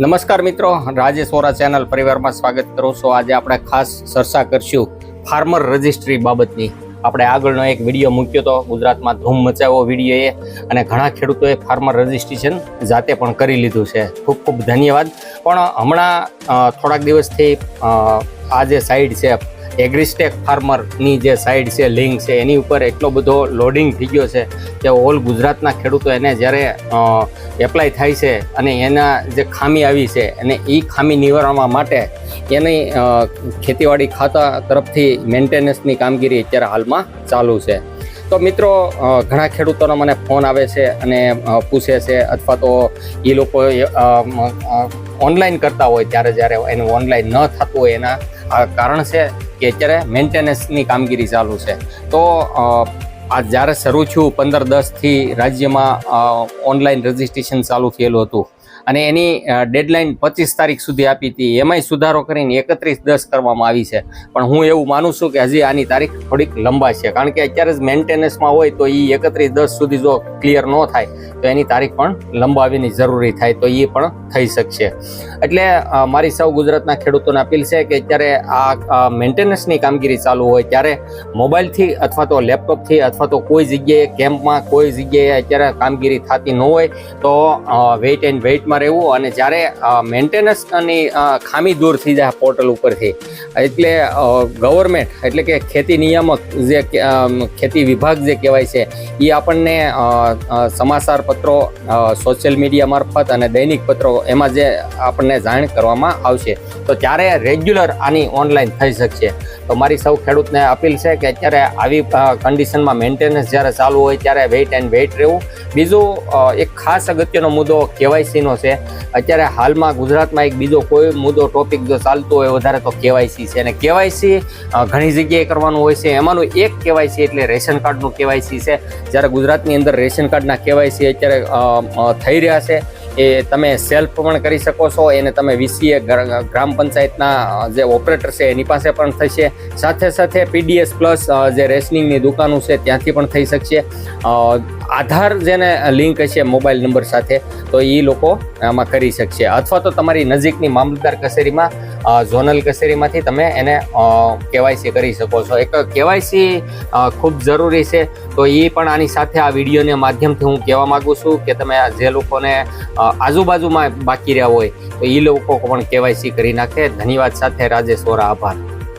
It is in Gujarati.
નમસ્કાર મિત્રો, રાજેશ વોરા ચેનલ પરિવારમાં સ્વાગત કરું છું. આજે આપણે ખાસ ચર્ચા કરશું ફાર્મર રજિસ્ટ્રી બાબતની. આપણે આગળનો એક વીડિયો મૂક્યો હતો ગુજરાતમાં ધૂમ મચાવ્યો વીડિયો એ અને ઘણા ખેડૂતોએ ફાર્મર રજિસ્ટ્રેશન જાતે પણ કરી લીધું છે. ખૂબ ખૂબ ધન્યવાદ. પણ હમણાં થોડાક દિવસથી આ જે સાઇડ છે એગ્રીસ્ટેક ફાર્મરની જે સાઇડ છે લિંક છે, એની ઉપર એટલો બધો લોડિંગ થઈ ગયો છે કે ઓલ ગુજરાતના ખેડૂતો એને જ્યારે એપ્લાય થાય છે અને એના જે ખામી આવી છે અને એ ખામી નિવારવા માટે એની ખેતીવાડી ખાતા તરફથી મેન્ટેનન્સની કામગીરી અત્યારે હાલમાં ચાલુ છે. તો મિત્રો ઘણા ખેડૂતોનો મને ફોન આવે છે અને પૂછે છે અથવા તો એ લોકો ઓનલાઈન કરતા હોય ત્યારે જ્યારે એનું ઓનલાઈન ન થતું હોય એના કારણ છે કે અત્યારે મેન્ટેનન્સની કામગીરી ચાલુ છે. તો આ જ્યારે શરૂ થયું, પંદર દસથી રાજ્યમાં ઓનલાઈન રજિસ્ટ્રેશન ચાલુ થયેલું હતું. અને એની ડેડલાઇન પચીસ તારીખ સુધી આપી હતી. એમાંય સુધારો કરીને એકત્રીસ દસ કરવામાં આવી છે. પણ હું એવું માનું છું કે હજી આની તારીખ થોડીક લંબા છે. કારણ કે અત્યારે જ મેન્ટેનન્સમાં હોય તો એ એકત્રીસ દસ સુધી જો ક્લિયર ન થાય, તો એની તારીખ પણ લંબાવીની જરૂરી થાય, તો એ પણ થઈ શકશે. એટલે મારી સૌ ગુજરાતના ખેડૂતોને અપીલ છે કે અત્યારે આ મેન્ટેનન્સની કામગીરી ચાલુ હોય ત્યારે મોબાઈલથી અથવા તો લેપટોપથી અથવા તો કોઈ જગ્યાએ કેમ્પમાં કોઈ જગ્યાએ અત્યારે કામગીરી થતી ન હોય, તો વેઇટ એન્ડ વેઇટમાં રહેવું અને જ્યારે મેન્ટેનન્સની ખામી દૂર થઈ જાય પોર્ટલ ઉપરથી. એટલે ગવર્મેન્ટ એટલે કે ખેતી નિયામક જે ખેતી વિભાગ જે કહેવાય છે એ આપણને સમાચાર પત્રો સોશિયલ મીડિયા મારફત અને દૈનિક પત્રો એમાં જે આપણને જાણ કરવામાં આવશે. તો ત્યારે રેગ્યુલર આની ઓનલાઈન થઈ શકશે. તો મારી સૌ ખેડૂતને અપીલ છે કે અત્યારે આવી કન્ડિશનમાં મેન્ટેનન્સ જ્યારે ચાલુ હોય ત્યારે વેઇટ એન્ડ વેઇટ રહેવું. બીજું એક ખાસ અગત્યનો મુદ્દો કેવાયસીનો છે. અત્યારે હાલમાં ગુજરાતમાં એક બીજો કોઈ મુદ્દો, ટોપિક જો ચાલતો હોય વધારે તો કેવાયસી છે. અને કેવાયસી ઘણી જગ્યાએ કરવાનું હોય છે. એમાંનું એક કેવાયસી એટલે રેશન કાર્ડનું કેવાયસી છે. જ્યારે ગુજરાતની અંદર રેશન કાર્ડના કેવાયસી અત્યારે થઈ રહ્યા છે. એ તમે સેલ્ફ પણ કરી શકો છો. એને તમે વીસીએ ગ્રામ પંચાયતના જે ઓપરેટર છે, એની પાસે પણ થશે. સાથે સાથે પીડીએસ પ્લસ જે રેશનિંગની દુકાનો છે, ત્યાંથી પણ થઈ શકશે. આધાર જેને લિંક હશે મોબાઈલ નંબર સાથે, તો એ લોકો આમાં કરી શકશે. અથવા તો તમારી નજીકની મામલતદાર કચેરીમાં ઝોનલ કચેરીમાંથી તમે એને કેવાયસી કરી શકો છો. એક કેવાયસી ખૂબ જરૂરી છે. તો એ પણ આની સાથે આ વિડીયોને માધ્યમથી હું કહેવા માગું છું કે તમે જે લોકોને આજુબાજુમાં બાકી રહ્યા હોય, તો એ લોકો પણ કેવાયસી કરી નાખે. ધન્યવાદ સાથે રાજેશ વોરા આભાર.